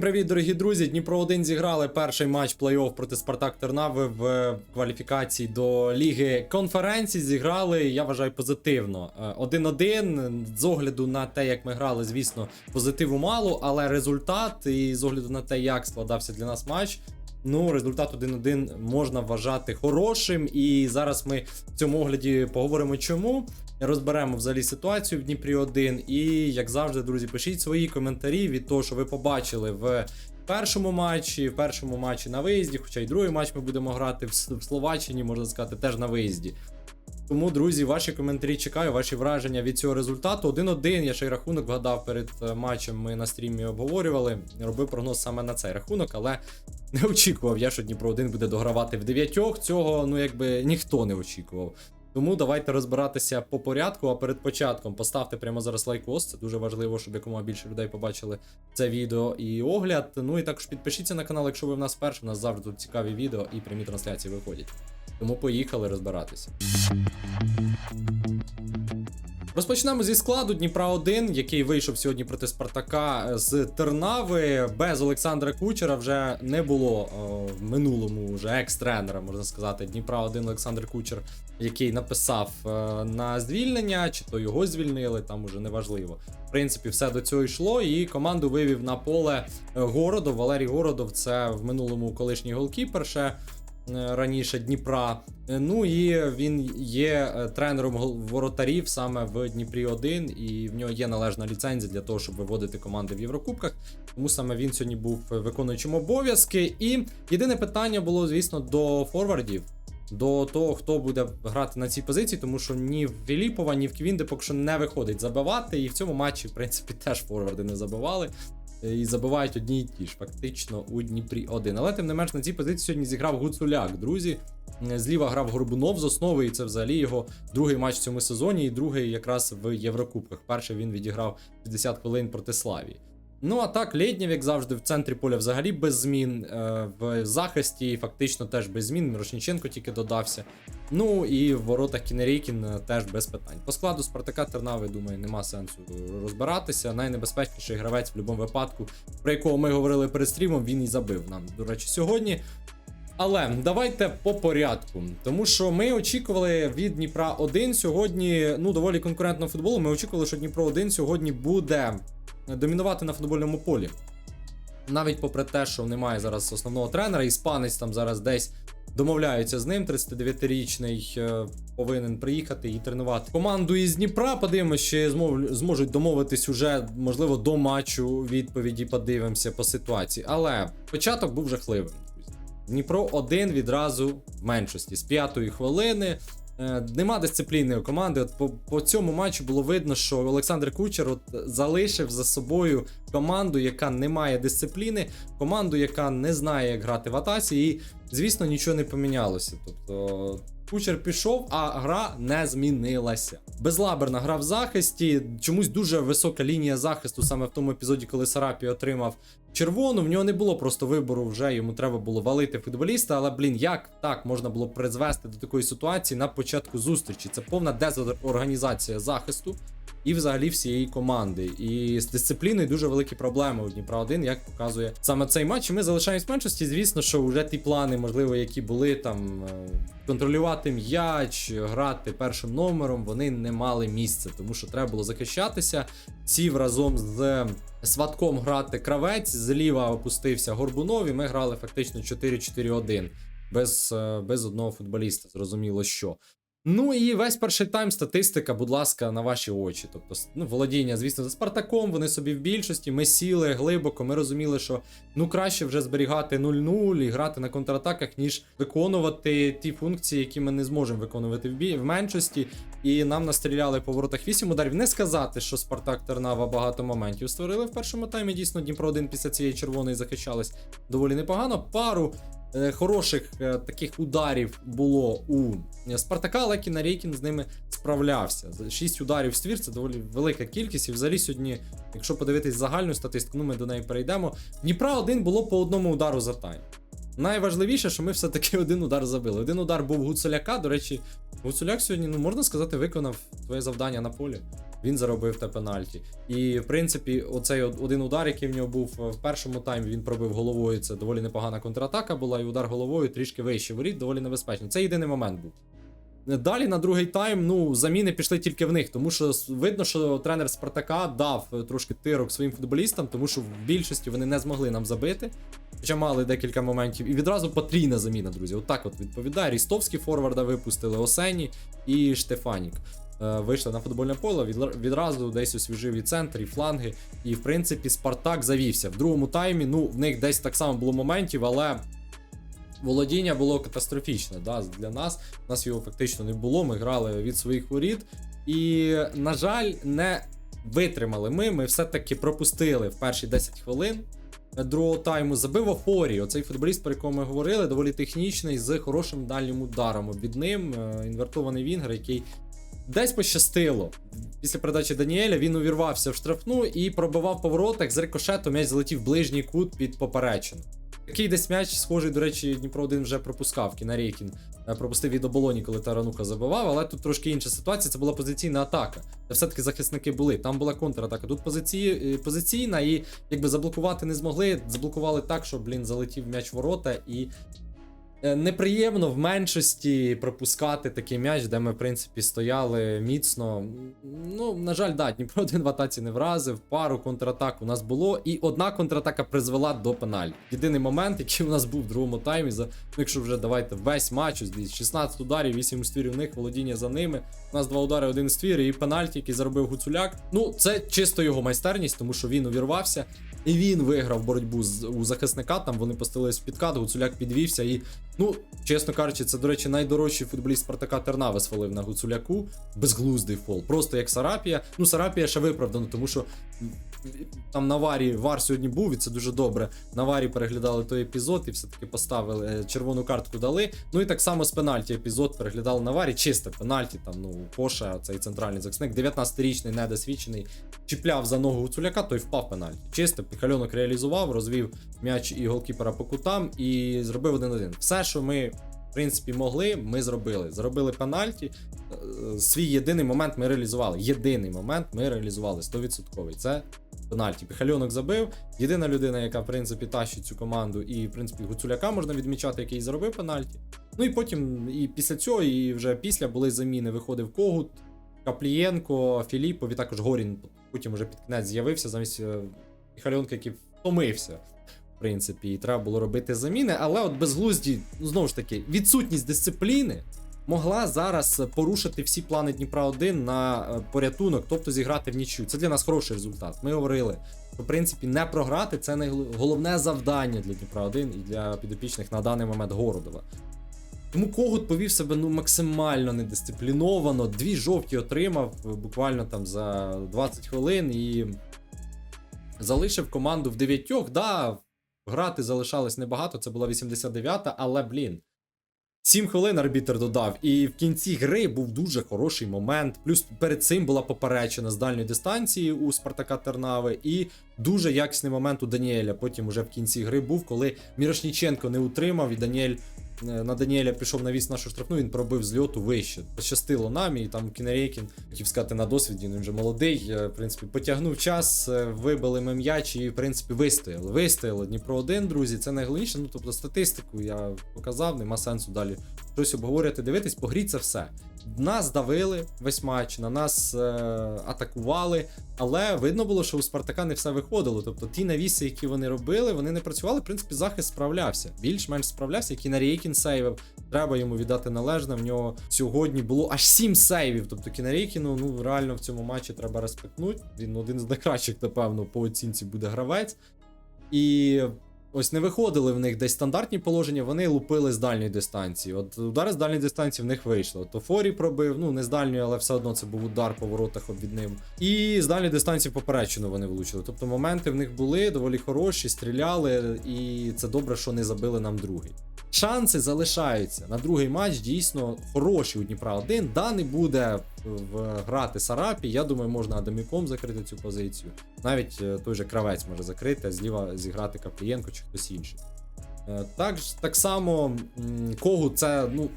Всім привіт, дорогі друзі! Дніпро 1 зіграли перший матч плей-офф проти Спартак Тернави в кваліфікації до Ліги конференцій. Зіграли, я вважаю, позитивно. Е, 1-1. З огляду на те, як ми грали, звісно, позитиву мало, але результат і з огляду на те, як складався для нас матч. Ну, результат 1-1 можна вважати хорошим. І зараз ми в цьому огляді поговоримо чому. Розберемо взагалі ситуацію в Дніпрі 1. І, як завжди, друзі, пишіть свої коментарі від того, що ви побачили в першому матчі, в першому матчі на виїзді, хоча й другий матч ми будемо грати в Словаччині, можна сказати, теж на виїзді. Тому, друзі, ваші коментарі чекаю, ваші враження від цього результату. 1-1. Я ще й рахунок вгадав перед е, матчем. Ми на стрімі обговорювали. Робив прогноз саме на цей рахунок, але не очікував я, що Дніпро 1 буде догравати в дев'ятьох. Цього ну якби ніхто не очікував. Тому давайте розбиратися по порядку. А перед початком поставте прямо зараз лайкос. Це дуже важливо, щоб якомога більше людей побачили це відео і огляд. Ну і також підпишіться на канал, якщо ви в нас перші. У нас завжди тут цікаві відео і прямі трансляції виходять. Тому поїхали розбиратися. Розпочнемо зі складу Дніпра 1, який вийшов сьогодні проти Спартака з Тернави. Без Олександра Кучера вже не було о, в минулому вже екс-тренера, можна сказати. Дніпра 1 Олександр Кучер, який написав е, на звільнення, чи то його звільнили, там уже неважливо. В принципі, все до цього йшло, і команду вивів на поле е, Городов. Валерій Городов це в минулому колишній голкіпер ще е, раніше Дніпра. Е, Ну і він є е, тренером воротарів саме в Дніпрі 1, і в нього є належна ліцензія для того, щоб виводити команди в Єврокубках. Тому саме він сьогодні був е, виконуючим обов'язки. І єдине питання було, звісно, до форвардів. До того, хто буде грати на цій позиції, тому що ні в Філіпова, ні в Квінде поки що не виходить забивати. І в цьому матчі, в принципі, теж форварди не забивали. Е, І забивають одні й ті ж, фактично у Дніпрі 1. Але тим не менш на цій позиції сьогодні зіграв Гуцуляк, друзі. Е, Зліва грав Горбунов з основи, і це взагалі його другий матч в цьому сезоні, і другий якраз в Єврокубках. Перший він відіграв 50 хвилин проти Славії. Ну а так, Лєднєв, як завжди, в центрі поля взагалі без змін. е, В захисті фактично теж без змін. Мірошніченко тільки додався. Ну і в воротах Кінерейкін е, теж без питань. По складу Спартака Тернави, думаю, нема сенсу розбиратися. Найнебезпечніший гравець в будь-якому випадку, про якого ми говорили перед стрімом, він і забив нам, до речі, сьогодні. Але давайте по порядку, тому що ми очікували від Дніпра 1 сьогодні, ну доволі конкурентного футболу. Ми очікували, що Дніпро 1 сьогодні буде домінувати на футбольному полі. Навіть попри те, що немає зараз основного тренера, іспанець там зараз десь домовляються з ним. 39-річний е, повинен приїхати і тренувати команду із Дніпра. Подивимося, чи зможуть домовитись уже, можливо, до матчу відповіді. Подивимося по ситуації. Але початок був жахливим. Дніпро 1 відразу в меншості з п'ятої хвилини. Е, Нема дисципліни у команди. От по, по цьому матчу було видно, що Олександр Кучер от залишив за собою команду, яка не має дисципліни, команду, яка не знає, як грати в атаці, і, звісно, нічого не помінялося. Тобто. Кучер пішов, а гра не змінилася. Безлаберна гра в захисті. Чомусь дуже висока лінія захисту саме в тому епізоді, коли Сарапі отримав червону. В нього не було просто вибору вже. Йому треба було валити футболіста. Але блін, як так можна було призвести до такої ситуації на початку зустрічі? Це повна дезорганізація захисту і взагалі всієї команди. І з дисципліною дуже великі проблеми у Дніпра 1, як показує саме цей матч. І ми залишаємось в меншості. Звісно, що вже ті плани, можливо, які були там е, контролювати м'яч, грати першим номером, вони не мали місця, тому що треба було захищатися. Сів разом з Сватком грати кравець, зліва опустився Горбунов, і ми грали фактично 4-4-1 без, е, без одного футболіста. Зрозуміло, що. Ну і весь перший тайм статистика, будь ласка, на ваші очі. Тобто, ну, володіння, звісно, за Спартаком, вони собі в більшості. Ми сіли глибоко. Ми розуміли, що ну краще вже зберігати 0-0 і грати на контратаках, ніж виконувати ті функції, які ми не зможемо виконувати в, бі- в меншості. І нам настріляли по воротах 8 ударів. Не сказати, що Спартак Тернава багато моментів створили в першому таймі. Дійсно, Дніпро 1 після цієї червоної захищались доволі непогано. Пару хороших е, таких ударів було у Спартака, але Кінарейкін з ними справлявся. Шість ударів ствір це доволі велика кількість. І взагалі сьогодні, якщо подивитись загальну статистику, ну ми до неї перейдемо. Дніпра один було по одному удару за тайм. Найважливіше, що ми все-таки один удар забили. Один удар був Гуцуляка. До речі, Гуцуляк сьогодні, ну можна сказати, виконав своє завдання на полі. Він заробив те пенальті. І в принципі, оцей один удар, який в нього був е, в першому таймі, він пробив головою. Це доволі непогана контратака була, і удар головою трішки вище воріт, доволі небезпечно. Це єдиний момент був. Далі на другий тайм, ну, заміни пішли тільки в них, тому що видно, що тренер Спартака дав е, трошки тирок своїм футболістам, тому що в більшості вони не змогли нам забити. Хоча мали декілька моментів. І відразу потрійна заміна, друзі. Отак от відповідає. Рістовський форварда випустили Осені і Штефанік. Е, Вийшли на футбольне поле, відразу десь освіжив і центр, і фланги. І в принципі Спартак завівся. В другому таймі, ну, в них десь так само було моментів, але володіння було катастрофічне да, для нас. У нас його фактично не було. Ми грали від своїх воріт. І, на жаль, не витримали ми. Ми все-таки пропустили в перші 10 хвилин другого тайму. Забив Афорі. Оцей футболіст, про якого ми говорили, доволі технічний, з хорошим дальнім ударом. Від ним е, інвертований вінгер, який десь пощастило. Після передачі Даніеля він увірвався в штрафну і пробивав по воротах з рикошету. М'яч залетів в ближній кут під поперечину. Такий десь м'яч, схожий, до речі, Дніпро 1 вже пропускав. Кінарейкін е, пропустив від оболоні, коли Тарануха забивав, але тут трошки інша ситуація. Це була позиційна атака. Де все-таки захисники були. Там була контратака. Тут позиції, е, позиційна, і якби заблокувати не змогли. Заблокували так, що, блін, залетів м'яч ворота і. Е, Неприємно в меншості пропускати такий м'яч, де ми, в принципі, стояли міцно. Ну, на жаль, да, Дніпро один в атаці не вразив, пару контратак у нас було, і одна контратака призвела до пеналі. Єдиний момент, який у нас був в другому таймі, за ну, якщо вже давайте весь матч, ось 16 ударів, 8 ствірів у них, володіння за ними. У нас два удари, один ствір і пенальті, який заробив Гуцуляк. Ну, це чисто його майстерність, тому що він увірвався. І він виграв боротьбу з у захисника. Там вони постелились в підкат, Гуцуляк підвівся. І, ну, чесно кажучи, це, до речі, найдорожчий футболіст Спартака Тернави свалив на Гуцуляку. Безглуздий фол. Просто як Сарапія. Ну, Сарапія ще виправдано, тому що там на варі вар сьогодні був, і це дуже добре. На варі переглядали той епізод і все-таки поставили е, червону картку дали. Ну і так само з пенальті епізод переглядали на варі. Чисте пенальті. Там, ну, Коша, цей центральний захисник, 19-річний, недосвідчений, чіпляв за ногу Гуцуляка, той впав пенальті. Чисто, Піхальонок реалізував, розвів м'яч і голкіпера по кутам і зробив 1-1. Все, що ми. В принципі, могли, ми зробили. Зробили пенальті. Е, Свій єдиний момент ми реалізували. Єдиний момент ми реалізували 100%. Це пенальті. Піхальонок забив. Єдина людина, яка в принципі тащить цю команду, і в принципі Гуцуляка можна відмічати, який заробив пенальті. Ну і потім, і після цього, і вже після були заміни. Виходив Когут, Каплієнко, Філіпов, і також Горін. Потім уже під кінець з'явився замість е, Міхальонка, який втомився. Принципі, і треба було робити заміни, але от безглузді, ну знову ж таки, відсутність дисципліни могла зараз порушити всі плани Дніпра 1 на е, порятунок, тобто зіграти в нічю. Це для нас хороший результат. Ми говорили, що в принципі не програти це не головне завдання для Дніпра 1 і для підопічних на даний момент Городова. Тому Когут повів себе ну максимально недисципліновано. Дві жовті отримав буквально там за 20 хвилин і залишив команду в дев'ятьох. Да, грати залишалось небагато, це була 89-та, але блін. 7 хвилин арбітер додав, і в кінці гри був дуже хороший момент. Плюс перед цим була поперечена з дальньої дистанції у Спартака Тернави, і дуже якісний момент у Даніеля. Потім уже в кінці гри був, коли Мірошніченко не утримав, і Даніель на Даніеля пішов навіс нашу штрафну, він пробив з льоту вище. Пощастило нам, і там Кінерейкін, хотів сказати на досвіді, він вже молодий. е, В принципі, потягнув час, е, вибили ми м'яч і, в принципі, вистояли. Вистояли Дніпро 1 друзі. Це найголовніше. Ну, тобто, статистику я показав, нема сенсу далі щось обговорювати, дивитись, по грі це все. Нас давили весь матч, на нас е- атакували, але видно було, що у Спартака не все виходило. Тобто ті навіси, які вони робили, вони не працювали. В принципі, захист справлявся. Більш-менш справлявся, який на Рейкін сейвив. Треба йому віддати належне. В нього сьогодні було аж 7 сейвів. Тобто Кінарейкіну, ну реально в цьому матчі треба респектнути. Він один з найкращих, напевно, по оцінці буде гравець. І ось не виходили в них десь стандартні положення, вони лупили з дальньої дистанції. От удари з дальньої дистанції в них вийшло. То Форі пробив, ну не з дальньої, але все одно це був удар по воротах обід ним. І з дальньої дистанції поперечину вони влучили. Тобто моменти в них були доволі хороші, стріляли, і це добре, що не забили нам другий. Шанси залишаються на другий матч. Дійсно хороші у Дніпра 1. Да, не буде в грати Сарапі. Я думаю, можна Адаміком закрити цю позицію. Навіть е, той же кравець може закрити, а зліва зіграти Каплієнко чи хтось інший. Е, Так, так само Когу це ну,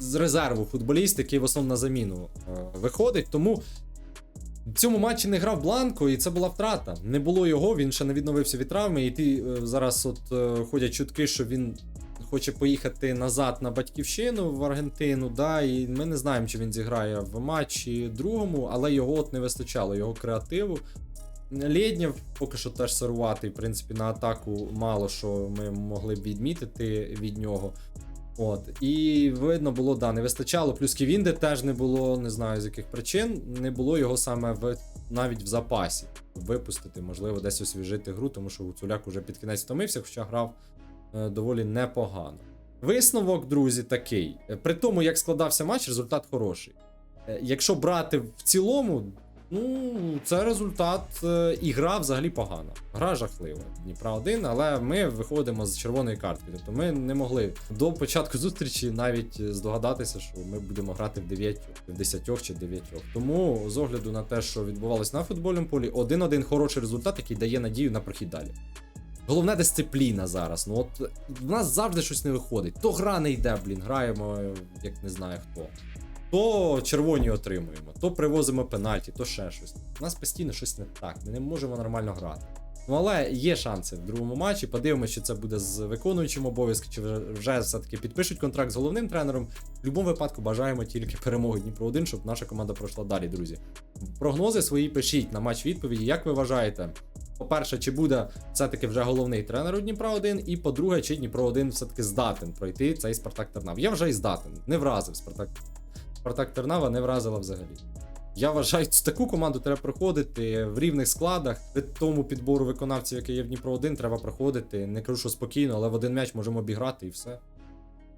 з резерву футболіст, який в основному на заміну е, виходить. Тому В цьому матчі не грав Бланко, і це була втрата. Не було його, він ще не відновився від травми. І ти е, зараз от е, ходять чутки, що він хоче поїхати назад на батьківщину в Аргентину. Да, і ми не знаємо, чи він зіграє в матчі другому, але його от не вистачало, його креативу. Лєднєв поки що теж сируватий, в принципі, на атаку мало що ми могли б відмітити від нього. От, і видно було, да, не вистачало. Плюс Ківінде теж не було, не знаю з яких причин. Не було його саме в навіть в запасі. Випустити, можливо, десь освіжити гру, тому що Гуцуляк уже під кінець втомився, хоча грав доволі непогано. Висновок, друзі, такий. Е, При тому, як складався матч, результат хороший. Е, Якщо брати в цілому, ну, це результат е, і гра взагалі погана. Гра жахлива. Дніпра 1, але ми виходимо з червоної картки. Тобто ми не могли до початку зустрічі навіть е, здогадатися, що ми будемо грати в 9, в 10 чи 9. Тому з огляду на те, що відбувалось на футбольному полі, 1-1 хороший результат, який дає надію на прохід далі. Головне дисципліна зараз. Ну от в нас завжди щось не виходить. То гра не йде, блін, граємо, як не знаю хто. То червоні отримуємо, то привозимо пенальті, то ще щось. У нас постійно щось не так. Ми не можемо нормально грати. Ну але є шанси в другому матчі. Подивимося, чи це буде з виконуючим обов'язки, чи вже все-таки підпишуть контракт з головним тренером. В будь-якому випадку бажаємо тільки перемоги Дніпро 1, щоб наша команда пройшла далі, друзі. Прогнози свої пишіть на матч відповіді. Як ви вважаєте? По-перше, чи буде все-таки вже головний тренер у Дніпра 1, і по-друге, чи Дніпро 1 все-таки здатен пройти цей Спартак Тернав. Я вже і здатен, не вразив Спартак. Спартак Тернава не вразила взагалі. Я вважаю, таку команду треба проходити в рівних складах. При тому підбору виконавців, який є в Дніпро 1, треба проходити. Не кажу, що спокійно, але в один м'яч можемо обіграти і все.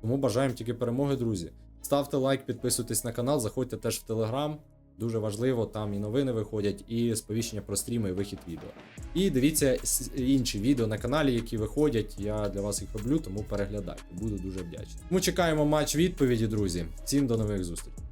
Тому бажаємо тільки перемоги, друзі. Ставте лайк, підписуйтесь на канал, заходьте теж в Телеграм. Дуже важливо, там і новини виходять, і сповіщення про стріми і вихід відео. І дивіться інші відео на каналі, які виходять. Я для вас їх роблю, тому переглядайте. Буду дуже вдячний. Ми чекаємо матч відповіді, друзі. Всім до нових зустрічей.